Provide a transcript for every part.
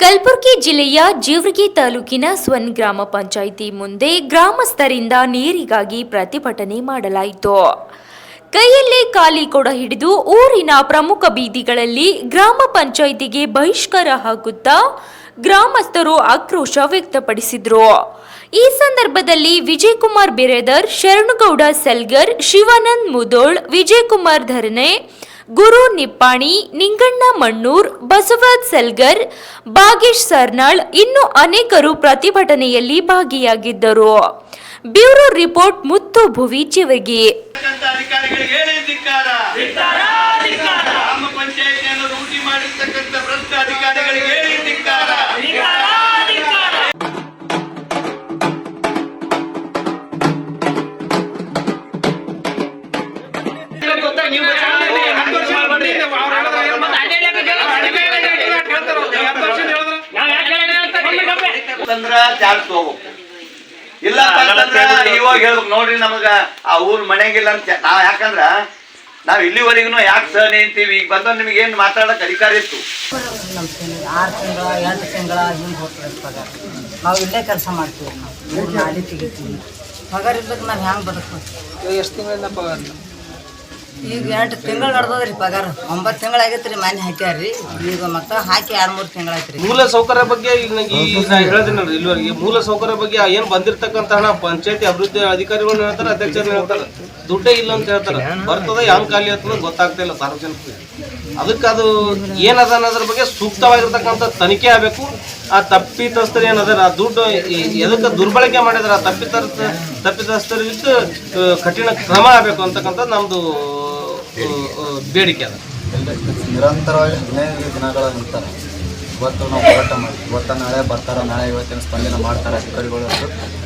ಕಲಬುರಗಿ ಜಿಲ್ಲೆಯ ಜೀವರ್ಗಿ ತಾಲೂಕಿನ ಸ್ವನ್ ಗ್ರಾಮ ಪಂಚಾಯಿತಿ ಮುಂದೆ ಗ್ರಾಮಸ್ಥರಿಂದ ನೀರಿಗಾಗಿ ಪ್ರತಿಭಟನೆ ಮಾಡಲಾಯಿತು. ಕೈಯಲ್ಲಿ ಖಾಲಿ ಕೊಡ ಹಿಡಿದು ಊರಿನ ಪ್ರಮುಖ ಬೀದಿಗಳಲ್ಲಿ ಗ್ರಾಮ ಪಂಚಾಯಿತಿಗೆ ಬಹಿಷ್ಕಾರ ಹಾಕುತ್ತಾ ಗ್ರಾಮಸ್ಥರು ಆಕ್ರೋಶ ವ್ಯಕ್ತಪಡಿಸಿದ್ರು. ಈ ಸಂದರ್ಭದಲ್ಲಿ ವಿಜಯಕುಮಾರ್ ಬಿರೇದರ್, ಶರಣಗೌಡ ಸೆಲ್ಗರ್, ಶಿವಾನಂದ್ ಮುದೋಳ್, ವಿಜಯಕುಮಾರ್ ಧರಣೆ ಗುರು ನಿಪ್ಪಾಣಿ, ನಿಂಗಣ್ಣ ಮಣ್ಣೂರ್, ಬಸವರಾಜ್ ಸೆಲ್ಗರ್, ಬಾಗೇಶ್ ಸರ್ನಾಳ್ ಇನ್ನು ಅನೇಕರು ಪ್ರತಿಭಟನೆಯಲ್ಲಿ ಭಾಗಿಯಾಗಿದ್ದರು. ಬ್ಯೂರೋ ರಿಪೋರ್ಟ್ ಮುತ್ತು ಭುವಿ ಚಿವಗಿ. ಜಾಡ್ಸ್ ಹೋಗ್ಬೇಕು ಇಲ್ಲ ಅಂತಂದ್ರೆ ಇವಾಗ ಹೇಳ್ಬೇಕು ನೋಡ್ರಿ ನಮಗ ಆ ಊರ್ ಮನೆಗಿಲ್ಲ ಅಂತ ನಾವ್ ಯಾಕಂದ್ರ ನಾವ್ ಇಲ್ಲಿವರೆಗೂ ಯಾಕೆ ಸಹನೆ ನಿಂತೀವಿ? ಈಗ ಬಂದ ನಿಮ್ಗೆ ಏನ್ ಮಾತಾಡಕ್ ಅಧಿಕಾರ ಇತ್ತು? ಆರು ತಿಂಗಳ ಎಂಟು ತಿಂಗಳ ಹಿಂಗೆ ಹೋಗ್ತದೆ ಪಗಾರ. ನಾವು ಇಲ್ಲೇ ಕೆಲಸ ಮಾಡ್ತೀವಿ ನಾವು. ಮೂರು ನಾಡಿ ತೆಗಿತೀವಿ. ಪಗಾರ ಇದ್ದಕ್ಕೆ ನಾವು ಹೆಂಗೆ ಬದುಕ್ಬೇಕು? ಎಷ್ಟು ತಿಂಗಳಿಂದ ಪಗಾರ? ಈಗ ಎಂಟು ತಿಂಗಳು ನಡ್ದದ್ರಿ ಪಗಾರ. ಒಂಬತ್ತು ತಿಂಗಳು ಆಗೈತೆ ರೀ ಮನೆ ಹಾಕ್ಯಾರ್ರಿ. ಈಗ ಮತ್ತೆ ಹಾಕಿ ಎರಡು ಮೂರು ತಿಂಗಳಾಯ್ತು ರೀ ಮೂಲ ಸೌಕರ್ಯ ಬಗ್ಗೆ ಈಗ ನಂಗೆ ಈ ಇಲ್ಲಿವರೆಗೆ. ಮೂಲ ಸೌಕರ್ಯ ಬಗ್ಗೆ ಏನು ಬಂದಿರ್ತಕ್ಕಂಥ ಹಣ ಪಂಚಾಯತಿ ಅಭಿವೃದ್ಧಿ ಅಧಿಕಾರಿಗಳು ಹೇಳ್ತಾರೆ ಅಧ್ಯಕ್ಷರು ಹೇಳ್ತಾರೆ ದುಡ್ಡೇ ಇಲ್ಲ ಅಂತ ಹೇಳ್ತಾರೆ. ಬರ್ತದ ಯಾವ ಖಾಲಿ ಆಗ್ತದೆ ಗೊತ್ತಾಗ್ತಾ ಇಲ್ಲ ಸಾರ್ವಜನಿಕರಿಗೆ. ಅದಕ್ಕೆ ಅದು ಏನದ ಅನ್ನೋದ್ರ ಬಗ್ಗೆ ಸೂಕ್ತವಾಗಿರ್ತಕ್ಕಂಥ ತನಿಖೆ ಆಗಬೇಕು. ಆ ತಪ್ಪಿತಸ್ಥರು ಏನದಾರ ಆ ದುಡ್ಡು ಎದಕ್ಕೆ ದುರ್ಬಳಕೆ ಮಾಡಿದಾರೆ ಆ ತಪ್ಪಿತರ ತಪ್ಪಿತಸ್ಥರಿಗೆ ಕಠಿಣ ಕ್ರಮ ಆಗಬೇಕು ಅಂತಕ್ಕಂಥದ್ದು ಆ, ಬೇಡಿಕೆ ಅದ. ನಿರಂತರವಾಗಿ ಹದಿನೈದು ದಿನಗಳ ನಂತರ ಇವತ್ತು ನಾವು ಹೋರಾಟ ಮಾಡಿ, ಇವತ್ತು ನಾಳೆ ಬರ್ತಾರೆ, ನಾಳೆ ಇವತ್ತಿನ ಸ್ಪಂದನೆ ಮಾಡ್ತಾರೆ ಅಧಿಕಾರಿಗಳು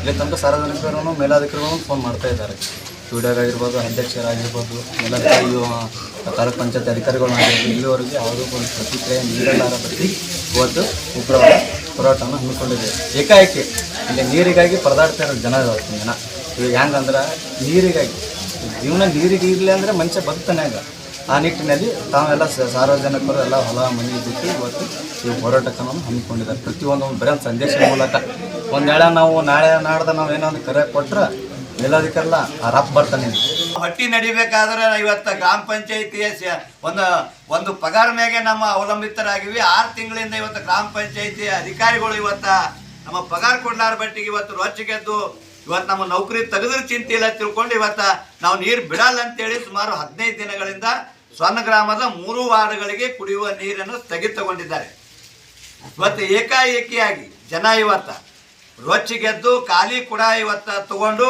ಇಲ್ಲಿ ತನಕ ಸಾರ್ವಜನಿಕರು ಮೇಲಾಧಿಕಾರಿಗಳು ಫೋನ್ ಮಾಡ್ತಾ ಇದ್ದಾರೆ. ಆಗಿರ್ಬೋದು ಅಧ್ಯಕ್ಷರಾಗಿರ್ಬೋದು ಮೇಲಾಧಿಕಾರಿ ತಾಲೂಕು ಪಂಚಾಯತ್ ಅಧಿಕಾರಿಗಳು ಆಗಿರ್ಬೋದು, ಇಲ್ಲಿವರೆಗೆ ಯಾವುದೂ ಒಂದು ಪ್ರತಿಕ್ರಿಯೆ ನೀಡಲಾರ ಬಗ್ಗೆ ಇವತ್ತು ಉಗ್ರವಾದ ಹೋರಾಟವನ್ನು ಹಮ್ಮಿಕೊಂಡಿದ್ದೇವೆ ಏಕಾಏಕಿ, ಇಲ್ಲಿ ನೀರಿಗಾಗಿ ಪರದಾಡ್ತಾ ಇರೋ ಜನ ಜನ ಇವಾಗ ಹೆಂಗಂದ್ರೆ ನೀರಿಗಾಗಿ ಜೀವನ ನೀರಿಗೆ ಇರಲಿ ಅಂದರೆ ಮನುಷ್ಯ ಬದುಕ್ತಾನೆ ಆಗ ಆ ನಿಟ್ಟಿನಲ್ಲಿ ತಾವೆಲ್ಲ ಸಾರ್ವಜನಿಕರು ಎಲ್ಲ ಹೊಲ, ಮನೆ ಬಿಟ್ಟು ಇವತ್ತು ಈ ಹೋರಾಟಕ್ಕನ್ನು ಹಮ್ಮಿಕೊಂಡಿದ್ದಾರೆ. ಪ್ರತಿಯೊಂದು ಬರೀ ಒಂದು ಸಂದೇಶದ ಮೂಲಕ. ಒಂದು ನಾವು ನಾಳೆ ನಾಡ್ದ ನಾವು ಏನೋ ಒಂದು ಕರೆ ಕೊಟ್ಟರೆ ಎಲ್ಲದಕ್ಕೆಲ್ಲ ಆ ರಪ್ ಬರ್ತಾನೆ ಹೊಟ್ಟಿ ನಡಿಬೇಕಾದ್ರೆ ಇವತ್ತು ಗ್ರಾಮ ಪಂಚಾಯತಿಯ ಸ- ಒಂದು ಒಂದು ಪಗಾರ ಮೇಲೆ ನಮ್ಮ ಅವಲಂಬಿತರಾಗಿವಿ. ಆರು ತಿಂಗಳಿಂದ ಇವತ್ತು ಗ್ರಾಮ ಪಂಚಾಯತಿ ಅಧಿಕಾರಿಗಳು ಇವತ್ತ ನಮ್ಮ ಪಗಾರ ಕೊಡ್ಲಾರ ಬಟ್ಟಿಗೆ ಇವತ್ತು ರೊಚ್ಚಿಗೆದ್ದು ಇವತ್ತು ನಮ್ಮ ನೌಕರಿ ತೆಗೆದ್ರೆ ಚಿಂತೆ ಇಲ್ಲ ತಿಳ್ಕೊಂಡು ಇವತ್ತ ನಾವು ನೀರು ಬಿಡಲ್ಲ ಅಂತೇಳಿ ಸುಮಾರು ಹದಿನೈದು ದಿನಗಳಿಂದ ಸ್ವರ್ಣ ಗ್ರಾಮದ ಮೂರು ವಾರ್ಡ್ಗಳಿಗೆ ಕುಡಿಯುವ ನೀರನ್ನು ಸ್ಥಗಿತಗೊಂಡಿದ್ದಾರೆ. ಇವತ್ತು ಏಕಾಏಕಿಯಾಗಿ ಜನ ಇವತ್ತ ರೊಚ್ಚಿಗೆದ್ದು ಖಾಲಿ ಕೂಡ ಇವತ್ತ ತಗೊಂಡು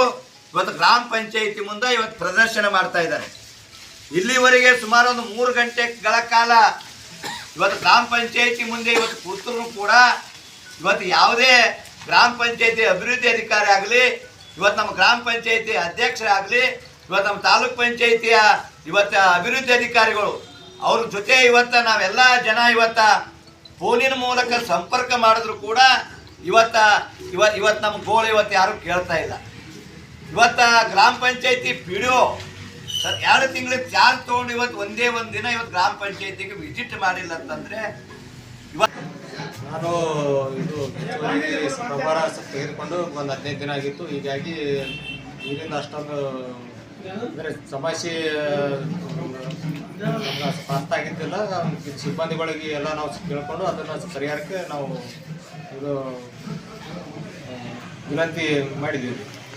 ಇವತ್ತು ಗ್ರಾಮ ಪಂಚಾಯಿತಿ ಮುಂದೆ ಇವತ್ತು ಪ್ರದರ್ಶನ ಮಾಡ್ತಾ ಇದ್ದಾರೆ. ಇಲ್ಲಿವರೆಗೆ ಸುಮಾರು ಒಂದು ಮೂರು ಗಂಟೆಗಳ ಕಾಲ ಇವತ್ತು ಗ್ರಾಮ ಪಂಚಾಯಿತಿ ಮುಂದೆ ಇವತ್ತು ಕೂತರು ಕೂಡ ಇವತ್ತು ಯಾವುದೇ ಗ್ರಾಮ ಪಂಚಾಯಿತಿ ಅಭಿವೃದ್ಧಿ ಅಧಿಕಾರಿ ಆಗಲಿ ಇವತ್ತು ನಮ್ಮ ಗ್ರಾಮ ಪಂಚಾಯಿತಿ ಅಧ್ಯಕ್ಷರಾಗಲಿ ಇವತ್ತು ನಮ್ಮ ತಾಲೂಕ್ ಪಂಚಾಯತಿಯ ಇವತ್ತು ಅಭಿವೃದ್ಧಿ ಅಧಿಕಾರಿಗಳು, ಅವ್ರ ಜೊತೆ ಇವತ್ತ ನಾವೆಲ್ಲ ಜನ ಇವತ್ತ ಫೋನಿನ ಮೂಲಕ ಸಂಪರ್ಕ ಮಾಡಿದ್ರು ಕೂಡ ಇವತ್ತ ಇವ ಇವತ್ತು ನಮ್ಮ ಗೋಳು ಇವತ್ತು ಯಾರು ಕೇಳ್ತಾ ಇಲ್ಲ. ಇವತ್ತ ಗ್ರಾಮ ಪಂಚಾಯತಿ ಪಿ ಡಿ ಒ ಎರಡು ತಿಂಗಳ ಚಾರ್ಜ್ ತೊಗೊಂಡು ಇವತ್ತು ಒಂದೇ ಒಂದು ದಿನ ಇವತ್ತು ಗ್ರಾಮ ಪಂಚಾಯತಿಗೆ ವಿಸಿಟ್ ಮಾಡಿಲ್ಲ ಅಂತಂದ್ರೆ ನಾನು ಇದು ಪ್ರಭಾರ ತೆಗೆದುಕೊಂಡು ಒಂದು ಹದಿನೈದು ದಿನ ಆಗಿತ್ತು. ಹೀಗಾಗಿ ಇದರಿಂದ ಅಷ್ಟೊಂದು, ಅಂದರೆ ಸಮಸ್ಯೆ ಅರ್ಥ ಆಗಿದ್ದಿಲ್ಲ. ಸಿಬ್ಬಂದಿಗಳಿಗೆ ಎಲ್ಲ ನಾವು ಕೇಳ್ಕೊಂಡು ಅದನ್ನು ಪರಿಹಾರಕ್ಕೆ ನಾವು ಇದು ವಿನಂತಿ ಮಾಡಿದ್ದೀವಿ.